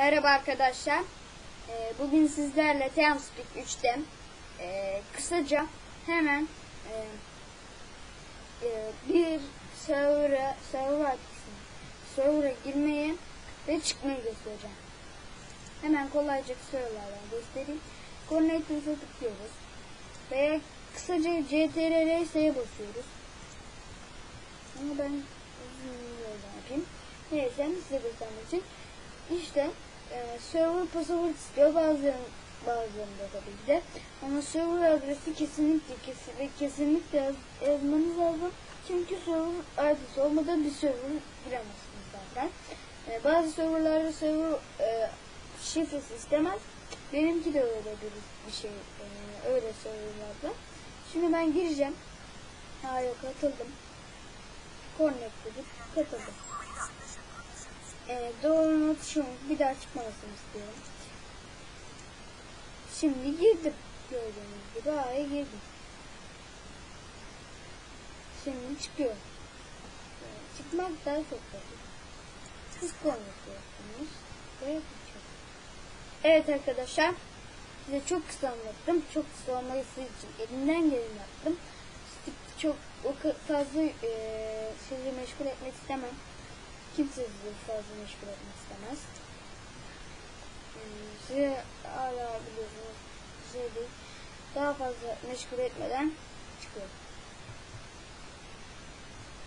Merhaba arkadaşlar. Ee, bugün sizlerle TeamSpeak 3'te e, kısaca hemen e, e, bir server'a server. Server'a girmeyi ve çıkmayı göstereceğim. Hemen kolayca serverlardan göstereyim. Connectors'a tıklıyoruz. Veya kısaca CTRL S'ye basıyoruz. Ama ben uzun yapayım. Neyse size göstermek için. İşte e, server password istiyor bazılarında, bazılarında tabii ki de. Ama server adresi kesinlikle kesin ve kesinlikle yaz, yazmanız lazım. Çünkü server adresi olmadan bir server giremezsiniz zaten. E, bazı serverlarda server e, şifresi istemez. Benimki de öyle bir, bir şey. E, öyle serverlarda. Şimdi ben gireceğim. Ha yok katıldım. Connect dedik. Şu bir daha çıkmasını istiyorum. Şimdi girdim. Gördüğünüz gibi A'ya girdim. Şimdi çıkıyor. E, çıkmak daha çok basit. Siz çıkıyor. Evet arkadaşlar. Size çok kısa anlattım. Çok kısa olması için elimden geleni yaptım. Çok o fazla e, sizi meşgul etmek istemem. Kimse sizi fazla meşgul etmek istemez. E, size hala biliyorsunuz şey değil. Daha fazla meşgul etmeden.